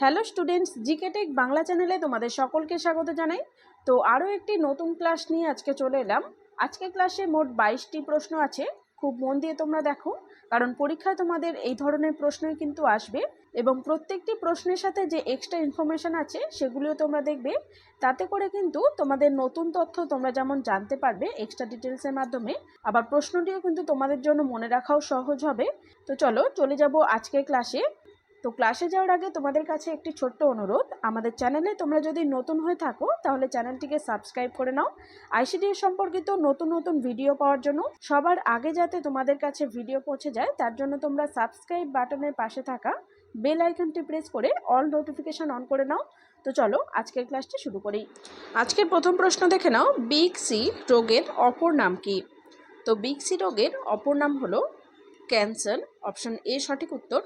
Hello students, GK tech Bangla চ্যানেলে তোমাদের সকলকে স্বাগত জানাই। তো আরও একটি নতুন ক্লাস নিয়ে আজকে চলে এলাম। আজকে ক্লাসে মোট বাইশটি প্রশ্ন আছে। খুব মন দিয়ে তোমরা দেখো, কারণ পরীক্ষায় তোমাদের এই ধরনের প্রশ্নই কিন্তু আসবে এবং প্রত্যেকটি প্রশ্নের সাথে যে এক্সট্রা ইনফরমেশান আছে সেগুলিও তোমরা দেখবে। তাতে করে কিন্তু তোমাদের নতুন তথ্য তোমরা যেমন জানতে পারবে এক্সট্রা ডিটেলসের মাধ্যমে, আবার প্রশ্নটিও কিন্তু তোমাদের জন্য মনে রাখাও সহজ হবে। তো চলো চলে যাব আজকের ক্লাসে। তো ক্লাসে যাওয়ার আগে তোমাদের কাছে একটি ছোট্ট অনুরোধ। আমাদের চ্যানেলে তোমরা যদি নতুন হয়ে থাকো, তাহলে চ্যানেলটিকে সাবস্ক্রাইব করে নাও। আইসিডিএস সম্পর্কিত নতুন নতুন ভিডিও পাওয়ার জন্য সবার আগে যাতে তোমাদের কাছে ভিডিও পৌঁছে যায়, তার জন্য তোমরা সাবস্ক্রাইব বাটনের পাশে থাকা বেল আইকনটি প্রেস করে অল নোটিফিকেশান অন করে নাও। তো চলো, আজকের ক্লাসটি শুরু করি। আজকের প্রথম প্রশ্ন দেখে নাও বিগ সি রোগের অপর নাম কি? তো বিগ সি রোগের অপর নাম হলো ক্যান্সার অপশন এ সঠিক উত্তর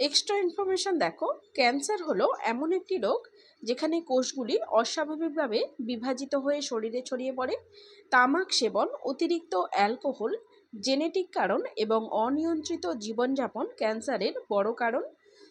এক্সট্রা ইনফরমেশন দেখো ক্যান্সার হলো এমন একটি রোগ যেখানে কোষগুলি অস্বাভাবিকভাবে বিভাজিত হয়ে শরীরে ছড়িয়ে পড়ে। তামাক সেবন, অতিরিক্ত অ্যালকোহল, জেনেটিক কারণ এবং অনিয়ন্ত্রিত জীবনযাপন ক্যান্সারের বড় কারণ।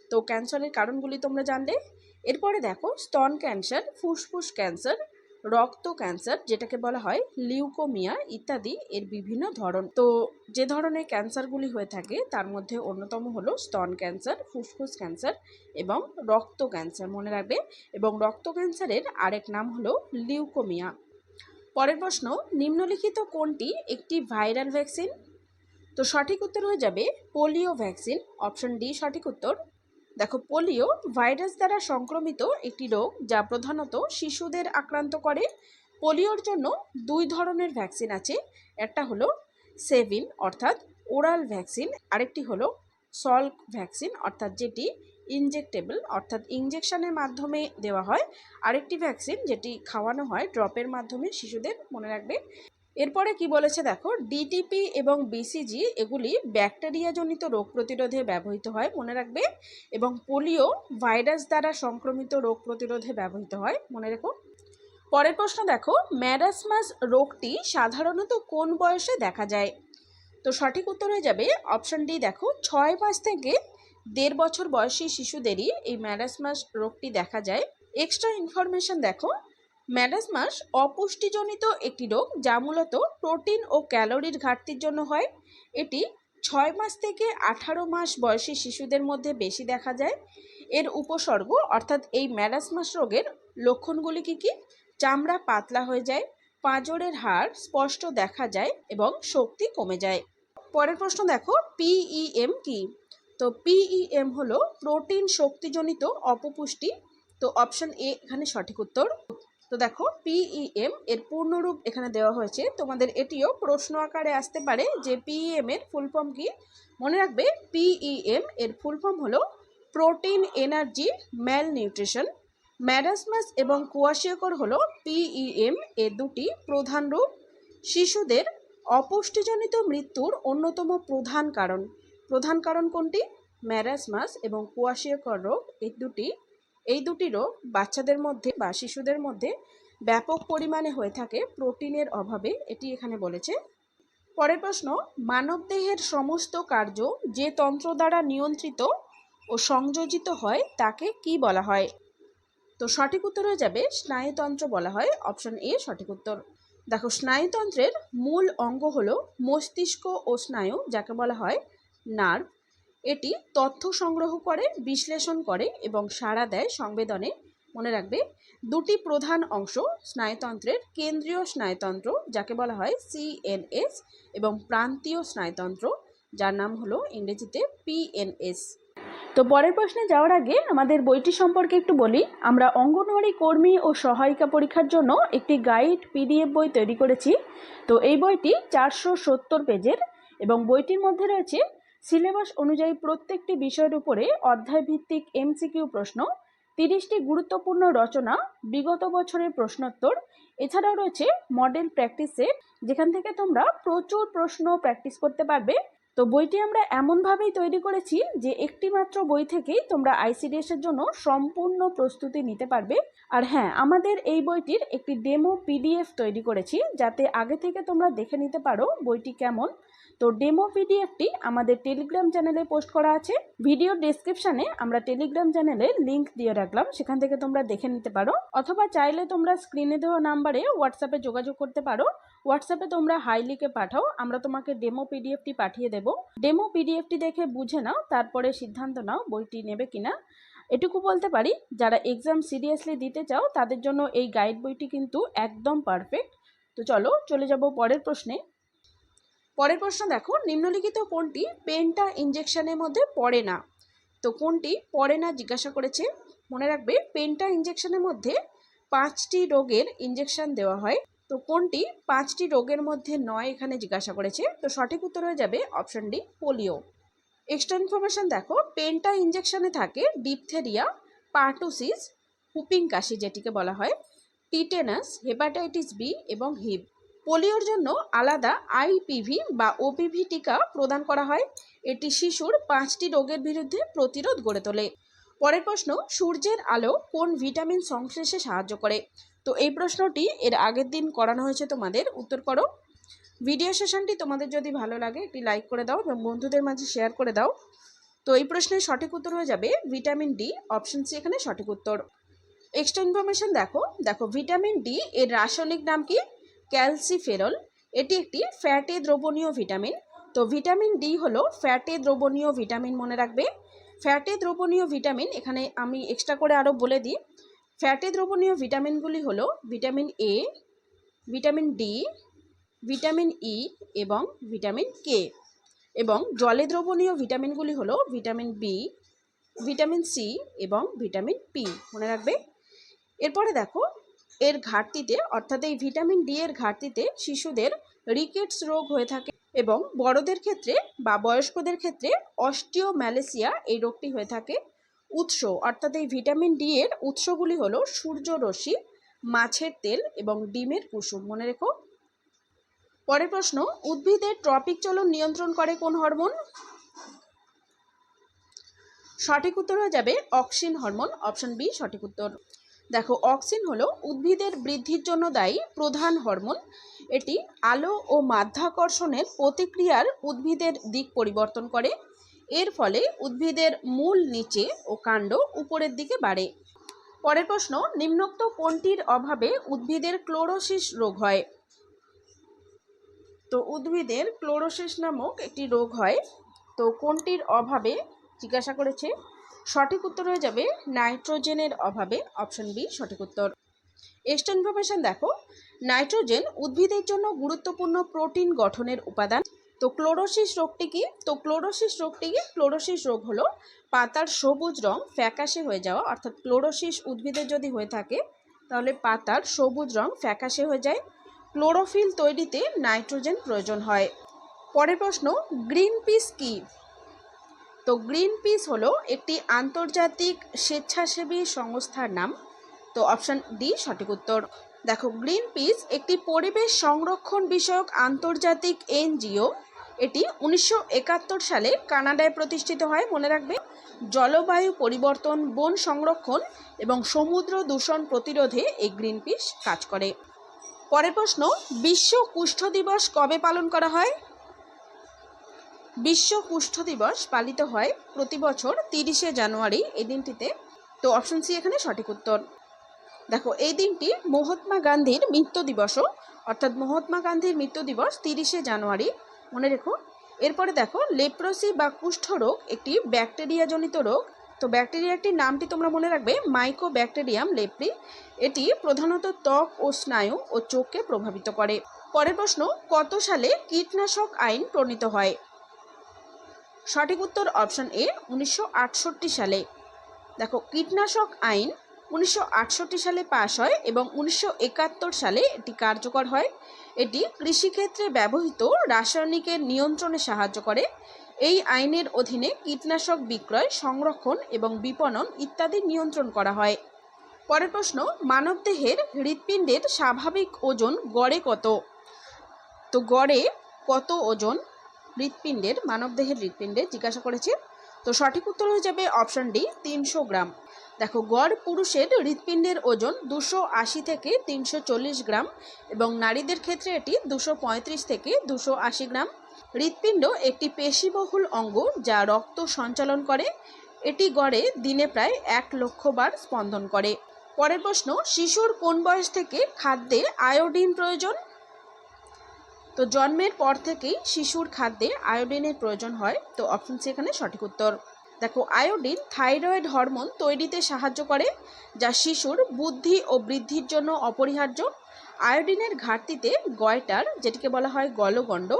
তো ক্যান্সারের কারণগুলি তোমরা জানলে। এরপরে দেখো, স্তন ক্যান্সার, ফুসফুস ক্যান্সার রক্ত ক্যান্সার, যেটাকে বলা হয় লিউকোমিয়া ইত্যাদি, এর বিভিন্ন ধরন। তো যে ধরনের ক্যান্সারগুলি হয়ে থাকে, তার মধ্যে অন্যতম হলো স্তন ক্যান্সার, ফুসফুস ক্যান্সার এবং রক্ত ক্যান্সার মনে রাখবে। এবং রক্ত ক্যান্সারের আরেক নাম হলো লিউকোমিয়া। পরের প্রশ্ন, নিম্নলিখিত কোনটি একটি ভাইরাল ভ্যাকসিন? তো সঠিক উত্তর হয়ে যাবে পোলিও ভ্যাকসিন। অপশন ডি সঠিক উত্তর। দেখো, পোলিও ভাইরাস দ্বারা সংক্রমিত একটি রোগ যা প্রধানত শিশুদের আক্রান্ত করে। পোলিওর জন্য দুই ধরনের ভ্যাকসিন আছে। একটা হলো সেভিন, অর্থাৎ ওরাল ভ্যাকসিন। আরেকটি হলো সল্ক ভ্যাকসিন, অর্থাৎ যেটি ইনজেক্টেবল, অর্থাৎ ইঞ্জেকশনের মাধ্যমে দেওয়া হয়। আরেকটি ভ্যাকসিন যেটি খাওয়ানো হয়, ড্রপের মাধ্যমে শিশুদের, মনে রাখবে এরপরে কি বলেছে দেখো ডিটিপি এবং বিসিজি এগুলি ব্যাকটেরিয়াজনিত রোগ প্রতিরোধে ব্যবহৃত হয়, মনে রাখবে, এবং পোলিও ভাইরাস দ্বারা সংক্রমিত রোগ প্রতিরোধে ব্যবহৃত হয়, মনে রেখো। পরের প্রশ্ন দেখো, ম্যারাসমাস রোগটি সাধারণত কোন বয়সে দেখা যায়? তো সঠিক উত্তর হয়ে যাবে, অপশন ডি দেখো, ছয় মাস থেকে দেড় বছর বয়সী শিশুদেরই এই ম্যারাসমাস রোগটি দেখা যায়। এক্সট্রা ইনফরমেশন দেখো ম্যারাসমাস অপুষ্টিজনিত একটি রোগ যা মূলত প্রোটিন ও ক্যালোরির ঘাটতির জন্য হয়। এটি ছয় মাস থেকে আঠারো মাস বয়সী শিশুদের মধ্যে বেশি দেখা যায়। এর উপসর্গ, অর্থাৎ এই ম্যারাসমাস রোগের লক্ষণগুলি কী কী? চামড়া পাতলা হয়ে যায়, পাঁজরের হাড় স্পষ্ট দেখা যায় এবং শক্তি কমে যায়। পরের প্রশ্ন দেখো পিইএম কি? তো পিইএম হলো প্রোটিন শক্তিজনিত অপপুষ্টি। তো অপশন এ এখানে সঠিক উত্তর। তো দেখো পিইএম এর পূর্ণরূপ এখানে দেওয়া হয়েছে। তোমাদের এটিও প্রশ্ন আকারে আসতে পারে যে পিইএম এর ফুল ফর্ম কি? মনে রাখবে পিইএম এর ফুল ফর্ম হলো protein energy mal nutrition marasmus এবং কুয়াশিয়কর হলো পিইএম এর দুটি প্রধান রূপ। শিশুদের অপুষ্টিজনিত মৃত্যুর অন্যতম প্রধান কারণ। প্রধান কারণ কোনটি? ম্যারাসমাস এবং কুয়াশিয়কর রোগ। এই দুটি এই দুটি রোগ বাচ্চাদের মধ্যে বা শিশুদের মধ্যে ব্যাপক পরিমাণে হয়ে থাকে প্রোটিনের অভাবে, এটি এখানে বলেছে। পরের প্রশ্ন, মানবদেহের সমস্ত কার্য যে তন্ত্র দ্বারা নিয়ন্ত্রিত ও সংযোজিত হয় তাকে কি বলা হয়? তো সঠিক উত্তর হয়ে যাবে স্নায়ুতন্ত্র বলা হয়, অপশন এ সঠিক উত্তর। দেখো, স্নায়ুতন্ত্রের মূল অঙ্গ হলো মস্তিষ্ক ও স্নায়ু, যাকে বলা হয় নার্ভ। এটি তথ্য সংগ্রহ করে, বিশ্লেষণ করে এবং সাড়া দেয় সংবেদনে। মনে রাখবে, দুটি প্রধান অংশ স্নায়ুতন্ত্রের কেন্দ্রীয় স্নায়ুতন্ত্র, যাকে বলা হয় সিএনএস এবং প্রান্তীয় স্নায়ুতন্ত্র, যার নাম হলো ইংরেজিতে পিএনএস তো পরের প্রশ্নে যাওয়ার আগে আমাদের বইটি সম্পর্কে একটু বলি। আমরা অঙ্গনওয়াড়ি কর্মী ও সহায়িকা পরীক্ষার জন্য একটি গাইড পিডিএফ বই তৈরি করেছি। তো এই বইটি চারশো সত্তর পেজের এবং বইটির মধ্যে রয়েছে সিলেবাস অনুযায়ী প্রত্যেকটি বিষয়ের উপরে অধ্যায়ভিত্তিক এমসিকিউ প্রশ্ন, তিরিশটি গুরুত্বপূর্ণ রচনা, বিগত বছরের প্রশ্নোত্তর। এছাড়াও রয়েছে মডেল প্র্যাকটিস সেট, যেখান থেকে তোমরা প্রচুর প্রশ্ন প্র্যাকটিস করতে পারবে। তো বইটি আমরা এমনভাবেই তৈরি করেছি যে একটি মাত্র বই থেকেই তোমরা আইসিডিএস এর জন্য সম্পূর্ণ প্রস্তুতি নিতে পারবে। আর হ্যাঁ আমাদের এই বইটির একটি ডেমো পিডিএফ তৈরি করেছি, যাতে আগে থেকে তোমরা দেখে নিতে পারো বইটি কেমন। তো ডেমো পিডিএফটি আমাদের টেলিগ্রাম চ্যানেলে পোস্ট করা আছে। ভিডিও ডেসক্রিপশানে আমরা টেলিগ্রাম চ্যানেলের লিঙ্ক দিয়ে রাখলাম, সেখান থেকে তোমরা দেখে নিতে পারো। অথবা চাইলে তোমরা স্ক্রিনে দেওয়া নাম্বারে হোয়াটসঅ্যাপে যোগাযোগ করতে পারো। হোয়াটসঅ্যাপে তোমরা হাই লিখে পাঠাও, আমরা তোমাকে ডেমো পিডিএফটি পাঠিয়ে দেবো। ডেমো পিডিএফটি দেখে বুঝে নাও, তারপরে সিদ্ধান্ত নাও বইটি নেবে কিনা। এটুকু বলতে পারি, যারা এক্সাম সিরিয়াসলি দিতে চাও, তাদের জন্য এই গাইড বইটি কিন্তু একদম পারফেক্ট তো চলো, চলে যাব পরের প্রশ্নে। পরের প্রশ্ন দেখো, নিম্নলিখিত কোনটি পেনটা ইঞ্জেকশনের মধ্যে পড়ে না? তো কোনটি পড়ে না জিজ্ঞাসা করেছে, মনে রাখবে পেনটা ইঞ্জেকশনের মধ্যে পাঁচটি রোগের ইঞ্জেকশন দেওয়া হয়। তো কোনটি পাঁচটি রোগের মধ্যে নয় এখানে জিজ্ঞাসা করেছে, তো সঠিক উত্তর হয়ে যাবে option D, polio. Extra information দেখো, পেনটা ইঞ্জেকশনে থাকে ডিপথেরিয়া পার্টুসিস হুপিং কাশি যেটিকে বলা হয় টিটেনাস হেপাটাইটিস বি এবং হিপ পোলিওর জন্য আলাদা আইপিভি বা ওপিভি টিকা প্রদান করা হয়। এটি শিশুর পাঁচটি রোগের বিরুদ্ধে প্রতিরোধ গড়ে তোলে। পরের প্রশ্ন, সূর্যের আলো কোন ভিটামিন সংশ্লেষে সাহায্য করে? তো এই প্রশ্নটি এর আগের দিন করানো হয়েছে তোমাদের, উত্তর করো। ভিডিও সেশনটি তোমাদের যদি ভালো লাগে, একটি লাইক করে দাও এবং বন্ধুদের মাঝে শেয়ার করে দাও। তো এই প্রশ্নের সঠিক উত্তর হয়ে যাবে ভিটামিন ডি, অপশন সি এখানে সঠিক উত্তর। এক্সট্রা ইনফরমেশন দেখো। দেখো, ভিটামিন ডি এর রাসায়নিক নাম কি? ক্যালসিফেরল, এটি একটি ফ্যাটে দ্রবণীয় ভিটামিন। তো ভিটামিন ডি হলো ফ্যাটে দ্রবণীয় ভিটামিন মনে রাখবে। ফ্যাটে দ্রবণীয় ভিটামিন, এখানে আমি এক্সট্রা করে আরও বলে দিই। ফ্যাটে দ্রবণীয় ভিটামিনগুলি হলো vitamin A vitamin D vitamin E এবং ভিটামিন কে এবং জলে দ্রবণীয় ভিটামিনগুলি হলো ভিটামিন বি ভিটামিন সি এবং ভিটামিন পি মনে রাখবে? এরপরে দেখো এর ঘাটতিতে, অর্থাৎ এই ভিটামিন ডি এর ঘাটতিতে শিশুদের রিকেটস রোগ হয়ে থাকে এবং বড়দের ক্ষেত্রে বা বয়স্কদের ক্ষেত্রে অস্টিও অস্টিওম্যালেসিয়া এই রোগটি হয়ে থাকে। উৎস, অর্থাৎ এই ভিটামিন ডি এর উৎসগুলি হলো সূর্যরশ্মি, মাছের তেল এবং ডিমের কুসুম। মনে রেখো। পরের প্রশ্ন, উদ্ভিদের ট্রপিক চলন নিয়ন্ত্রণ করে কোন হরমোন? সঠিক উত্তর হয়ে যাবে অক্সিন হরমোন, অপশন বি সঠিক উত্তর। দেখো, অক্সিন হলো উদ্ভিদের বৃদ্ধির জন্য দায়ী প্রধান হরমোন। এটি আলো ও মাধ্যাকর্ষণের প্রতিক্রিয়ার উদ্ভিদের দিক পরিবর্তন করে। এর ফলে উদ্ভিদের মূল নিচে ও কাণ্ড উপরের দিকে বাড়ে। পরের প্রশ্ন, নিম্নোক্ত কোনটির অভাবে উদ্ভিদের ক্লোরোসিস রোগ হয়? তো উদ্ভিদের ক্লোরোসিস নামক একটি রোগ হয়। তো কোনটির অভাবে? জিজ্ঞাসা করেছে সঠিক উত্তর হয়ে যাবে নাইট্রোজেনের অভাবে অপশন বি, সঠিক উত্তর। এক্সট্রা ইনফরমেশন দেখো। নাইট্রোজেন উদ্ভিদের জন্য গুরুত্বপূর্ণ প্রোটিন গঠনের উপাদান। তো ক্লোরোসিস রোগটি কি? তো ক্লোরোসিস রোগটি কি? ক্লোরোসিস রোগ হলো পাতার সবুজ রং ফ্যাকাশে হয়ে যাওয়া, অর্থাৎ ক্লোরোসিস উদ্ভিদের যদি হয়ে থাকে, তাহলে পাতার সবুজ রং ফ্যাকাশে হয়ে যায়। ক্লোরোফিল তৈরিতে নাইট্রোজেন প্রয়োজন হয়। পরের প্রশ্ন গ্রিন পিস কি? তো গ্রিন পিস হলো একটি আন্তর্জাতিক স্বেচ্ছাসেবী সংস্থার নাম। তো অপশন ডি সঠিক উত্তর। দেখো গ্রিন পিস একটি পরিবেশ সংরক্ষণ বিষয়ক আন্তর্জাতিক এনজিও। এটি উনিশশো একাত্তর সালে কানাডায় প্রতিষ্ঠিত হয়, মনে রাখবে। জলবায়ু পরিবর্তন, বন সংরক্ষণ এবং সমুদ্র দূষণ প্রতিরোধে এই গ্রিন পিস কাজ করে। পরের প্রশ্ন, বিশ্ব কুষ্ঠ দিবস কবে পালন করা হয়? বিশ্ব কুষ্ঠ দিবস পালিত হয় প্রতি বছর তিরিশে জানুয়ারি এই দিনটিতে। তো অপশন সি এখানে সঠিক উত্তর। দেখো, এই দিনটি মহাত্মা গান্ধীর মৃত্যু দিবসও, অর্থাৎ মহাত্মা গান্ধীর মৃত্যু দিবস তিরিশে জানুয়ারি। মনে রেখো, এরপরে দেখো, লেপ্রোসি বা কুষ্ঠরোগ একটি ব্যাকটেরিয়াজনিত রোগ। তো ব্যাকটেরিয়াটির নামটি তোমরা মনে রাখবে মাইকো ব্যাকটেরিয়াম লেপ্রি এটি প্রধানত ত্বক ও স্নায়ু ও চোখকে প্রভাবিত করে। পরের প্রশ্ন, কত সালে কীটনাশক আইন প্রণীত হয়? সঠিক উত্তর অপশন এ উনিশশো আটষট্টি সালে। দেখো, কীটনাশক আইন উনিশশো আটষট্টি সালে পাশ হয় এবং উনিশশো একাত্তর সালে এটি কার্যকর হয়। এটি কৃষিক্ষেত্রে ব্যবহৃত রাসায়নিকের নিয়ন্ত্রণে সাহায্য করে। এই আইনের অধীনে কীটনাশক বিক্রয়, সংরক্ষণ এবং বিপণন ইত্যাদি নিয়ন্ত্রণ করা হয়। পরের প্রশ্ন, মানবদেহের হৃৎপিণ্ডের স্বাভাবিক ওজন গড়ে কত? তো গড়ে কত ওজন? হৃৎপিণ্ডের, মানবদেহের হৃৎপিণ্ডে জিজ্ঞাসা করেছে। তো সঠিক উত্তর হয়ে যাবে অপশন ডি, তিনশো গ্রাম। দেখো, গড় পুরুষের হৃৎপিণ্ডের ওজন দুশো আশি থেকে তিনশো চল্লিশ গ্রাম এবং নারীদের ক্ষেত্রে এটি দুশো পঁয়ত্রিশ থেকে দুশো আশি গ্রাম। হৃৎপিণ্ড একটি পেশিবহুল অঙ্গ যা রক্ত সঞ্চালন করে। এটি গড়ে দিনে প্রায় এক লক্ষ বার স্পন্দন করে। পরের প্রশ্ন, শিশুর কোন বয়স থেকে খাদ্যে আয়োডিন প্রয়োজন? তো জন্মের পর থেকেই শিশুর খাদ্যে আয়োডিনের প্রয়োজন হয়। তো অপশন সি এখানে সঠিক উত্তর। দেখো, আয়োডিন থাইরয়েড হরমোন তৈরিতে সাহায্য করে, যা শিশুর বুদ্ধি ও বৃদ্ধির জন্য অপরিহার্য। আয়োডিনের ঘাটতিতে গয়টার, যেটিকে বলা হয় গলগণ্ড,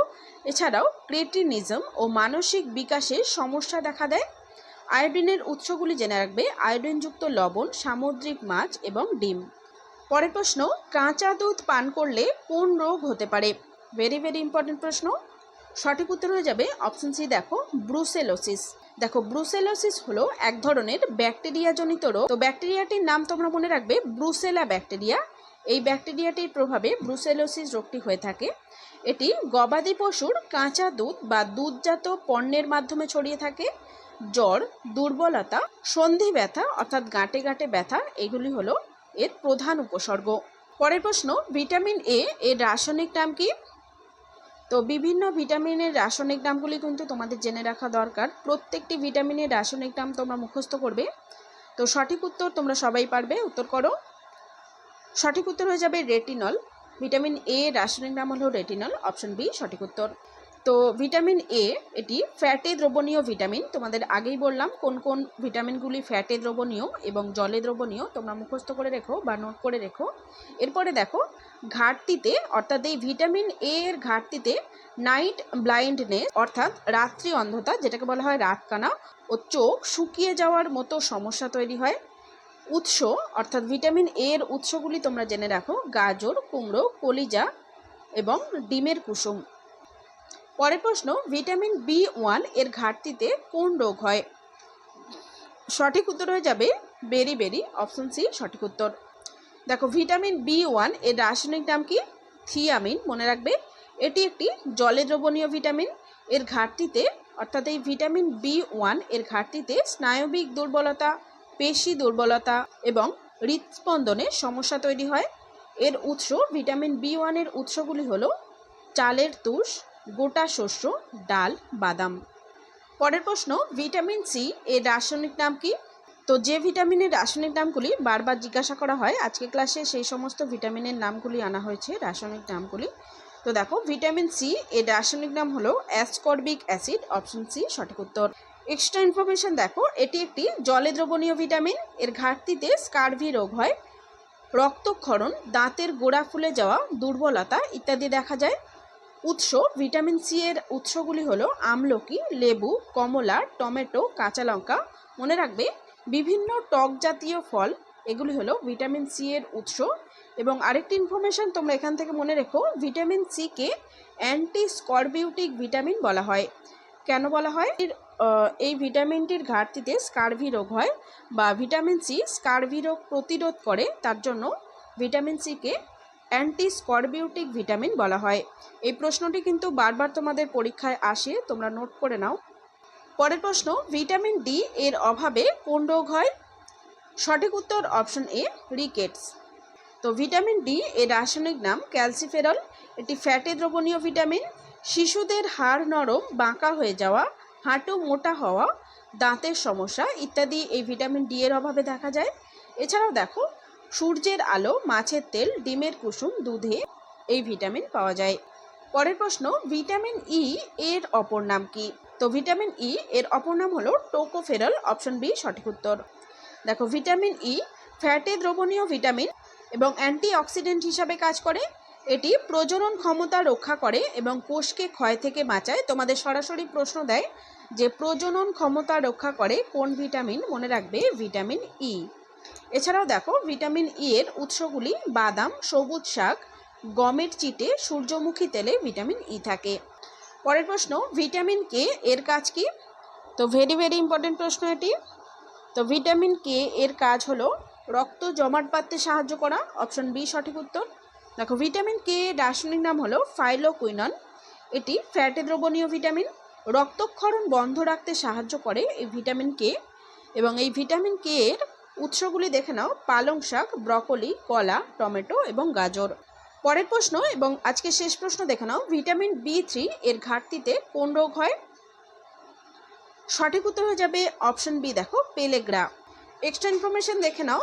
এছাড়াও ক্রেটিনিজম ও মানসিক বিকাশে সমস্যা দেখা দেয়। আয়োডিনের উৎসগুলি জেনে রাখবে, আয়োডিনযুক্ত লবণ, সামুদ্রিক মাছ এবং ডিম। পরের প্রশ্ন, কাঁচা দুধ পান করলে কোন রোগ হতে পারে? ভেরি ভেরি ইম্পর্টেন্ট প্রশ্ন। সঠিক উত্তর হয়ে যাবে অপশন সি দেখো ব্রুসেলোসিস দেখো ব্রুসেলোসিস হলো এক ধরনের ব্যাকটেরিয়া জনিত রোগ। তো ব্যাকটেরিয়াটির নাম তোমরা মনে রাখবে ব্রুসেলা ব্যাকটেরিয়া এই ব্যাকটেরিয়াটির প্রভাবে ব্রুসেলোসিস রোগটি হয়ে থাকে। এটি গবাদি পশুর কাঁচা দুধ বা দুধজাত পণ্যের মাধ্যমে ছড়িয়ে থাকে। জ্বর, দুর্বলতা, সন্ধি ব্যথা, অর্থাৎ গাঁটে গাঁটে ব্যথা, এগুলি হলো এর প্রধান উপসর্গ। পরের প্রশ্ন, ভিটামিন এ এর রাসায়নিক নাম কি? তো বিভিন্ন ভিটামিনের রাসায়নিক নামগুলি কিন্তু তোমাদের জেনে রাখা দরকার। প্রত্যেকটি ভিটামিনের রাসায়নিক নাম তোমরা মুখস্থ করবে। তো সঠিক উত্তর তোমরা সবাই পারবে, উত্তর করো। সঠিক উত্তর হয়ে যাবে রেটিনল ভিটামিন এ রাসায়নিক নাম হলো রেটিনল অপশন বি সঠিক উত্তর। তো ভিটামিন এ এটি ফ্যাটে দ্রবণীয় ভিটামিন। তোমাদের আগেই বললাম কোন কোন ভিটামিনগুলি ফ্যাটে দ্রবণীয় এবং জলে দ্রবণীয়। তোমরা মুখস্থ করে রেখো বা নোট করে রেখো। এরপরে দেখো, ঘাটতিতে, অর্থাৎ এই ভিটামিন এ এর ঘাটতিতে নাইট ব্লাইন্ডনেস, অর্থাৎ রাত্রি অন্ধতা, যেটাকে বলা হয় রাতকানা ও চোখ শুকিয়ে যাওয়ার মতো সমস্যা তৈরি হয়। উৎস, অর্থাৎ ভিটামিন এ এর উৎসগুলি তোমরা জেনে রাখো। গাজর, কুমড়ো, কলিজা এবং ডিমের কুসুম। পরের প্রশ্ন, ভিটামিন বি ওয়ানের ঘাটতিতে কোন রোগ হয়? সঠিক উত্তর হয়ে যাবে বেরি বেরি, অপশন সি সঠিক উত্তর। দেখো, ভিটামিন বি ওয়ানের রাসায়নিক নাম কি? থিয়ামিন, মনে রাখবে। এটি একটি জলে দ্রবণীয় ভিটামিন। এর ঘাটতিতে, অর্থাৎ এই ভিটামিন বি ওয়ানের ঘাটতিতে স্নায়বিক দুর্বলতা, পেশি দুর্বলতা এবং হৃদস্পন্দনে সমস্যা তৈরি হয়। এর উৎস, ভিটামিন বি ওয়ানের উৎসগুলি হলো চালের তুষ গোটা শস্য, ডাল, বাদাম। পরের প্রশ্ন, ভিটামিন সি এর রাসায়নিক নাম কি? তো যে ভিটামিনের রাসায়নিক নামগুলি বারবার জিজ্ঞাসা করা হয়, আজকে ক্লাসে সেই সমস্ত ভিটামিনের নামগুলি আনা হয়েছে, রাসায়নিক নামগুলি। তো দেখো, ভিটামিন সি এর রাসায়নিক নাম হলো অ্যাসকর্বিক অ্যাসিড, অপশন সি, সঠিক উত্তর। এক্সট্রা ইনফরমেশন দেখো, এটি একটি জলে দ্রবণীয় ভিটামিন, এর ঘাটতিতে স্কারভি রোগ হয়, রক্তক্ষরণ, দাঁতের গোড়া ফুলে যাওয়া, দুর্বলতা ইত্যাদি দেখা যায়। উৎস, ভিটামিন সি এর উৎসগুলি হলো আমলকি, লেবু, কমলা, টমেটো, কাঁচা লঙ্কা। মনে রাখবে, বিভিন্ন টক জাতীয় ফল, এগুলি হলো ভিটামিন সি এর উৎস। এবং আরেকটি ইনফরমেশন তোমরা এখান থেকে মনে রেখো, ভিটামিন সিকে অ্যান্টি স্করবিউটিক ভিটামিন বলা হয়। কেন বলা হয়? এই ভিটামিনটির ঘাটতিতে স্কারভি রোগ হয় বা ভিটামিন সি স্কারভি রোগ প্রতিরোধ করে, তার জন্য ভিটামিন সিকে অ্যান্টি স্করবিউটিক ভিটামিন বলা হয়। এই প্রশ্নটি কিন্তু বারবার তোমাদের পরীক্ষায় আসে, তোমরা নোট করে নাও। পরের প্রশ্ন, ভিটামিন ডি এর অভাবে কোন রোগ হয়? সঠিক উত্তর অপশন এ, রিকেটস। তো ভিটামিন ডি এর রাসায়নিক নাম ক্যালসিফেরল। এটি ফ্যাটে দ্রবণীয় ভিটামিন। শিশুদের হাড় নরম, বাঁকা হয়ে যাওয়া, হাঁটু মোটা হওয়া, দাঁতের সমস্যা ইত্যাদি এই ভিটামিন ডি এর অভাবে দেখা যায়। এছাড়াও দেখো সূর্যের আলো, মাছের তেল, ডিমের কুসুম, দুধে এই ভিটামিন পাওয়া যায়। পরের প্রশ্ন, ভিটামিন ই এর অপর নাম কি? তো ভিটামিন ই এর অপর নাম হলো টোকোফেরল অপশন বি সঠিক উত্তর। দেখো, ভিটামিন ই ফ্যাটে দ্রবণীয় ভিটামিন এবং অ্যান্টিঅক্সিডেন্ট হিসাবে কাজ করে। এটি প্রজনন ক্ষমতা রক্ষা করে এবং কোষকে ক্ষয় থেকে বাঁচায়। তোমাদের সরাসরি প্রশ্ন দেয় যে প্রজনন ক্ষমতা রক্ষা করে কোন ভিটামিন? মনে রাখবে ভিটামিন ই এছাড়াও দেখো, ভিটামিন ই এর উৎসগুলি বাদাম, সবুজ শাক, গমের চিটে, সূর্যমুখী তেলে ভিটামিন ই থাকে। পরের প্রশ্ন, ভিটামিন কে এর কাজ কি? তো ভেরি ভেরি ইম্পর্টেন্ট প্রশ্ন এটি। তো ভিটামিন কে এর কাজ হলো রক্ত জমাট বাঁধতে সাহায্য করা অপশন বি সঠিক উত্তর। দেখো, ভিটামিন কে রাসায়নিক নাম হলো ফাইলোকুইনন এটি ফ্যাটে দ্রবণীয় ভিটামিন। রক্তক্ষরণ বন্ধ রাখতে সাহায্য করে এই ভিটামিন কে এবং এই ভিটামিন কে এর উৎসগুলি দেখে নাও। পালং শাক, ব্রকলি, কলা, টমেটো এবং গাজর। পরের প্রশ্ন এবং আজকে শেষ প্রশ্ন দেখে নাও। ভিটামিন বি থ্রি এর ঘাটতিতে কোন রোগ হয়? সঠিক উত্তর হয়ে যাবে অপশন বি দেখো, পেলেগ্রা। এক্সট্রা ইনফরমেশন দেখে নাও।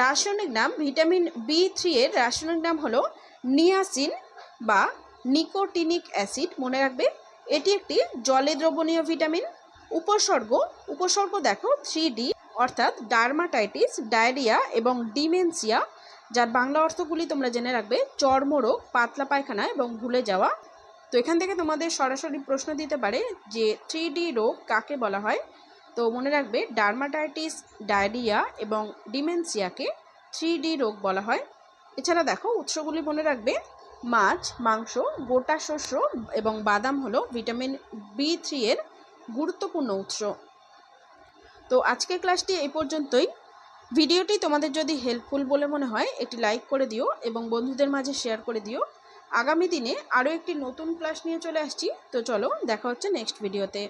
রাসায়নিক নাম, ভিটামিন বি থ্রি এর রাসায়নিক নাম হলো নিয়াসিন বা নিকোটিনিক অ্যাসিড। মনে রাখবে, এটি একটি জলে দ্রবণীয় ভিটামিন। উপসর্গ উপসর্গ দেখো থ্রি ডি অর্থাৎ ডার্মাটাইটিস, ডায়রিয়া এবং ডিমেনসিয়া, যার বাংলা অর্থগুলি তোমরা জেনে রাখবে, চর্মরোগ, পাতলা পায়খানা এবং ভুলে যাওয়া। তো এখান থেকে তোমাদের সরাসরি প্রশ্ন দিতে পারে যে থ্রি রোগ কাকে বলা হয়? তো মনে রাখবে, ডার্মাটাইটিস, ডায়রিয়া এবং ডিমেনসিয়াকে থ্রি রোগ বলা হয়। এছাড়া দেখো, উৎসগুলি মনে রাখবে, মাছ, মাংস, গোটা শস্য এবং বাদাম হলো ভিটামিন বি থ্রি এর গুরুত্বপূর্ণ উৎস। তো আজকের ক্লাসটি এই পর্যন্তই। ভিডিওটি তোমাদের যদি হেল্পফুল বলে মনে হয় একটি লাইক করে দিও এবং বন্ধুদের মাঝে শেয়ার করে দিও। আগামী দিনে আরও একটি নতুন ক্লাস নিয়ে চলে আসছি। তো চলো, দেখা হচ্ছে নেক্সট ভিডিওতে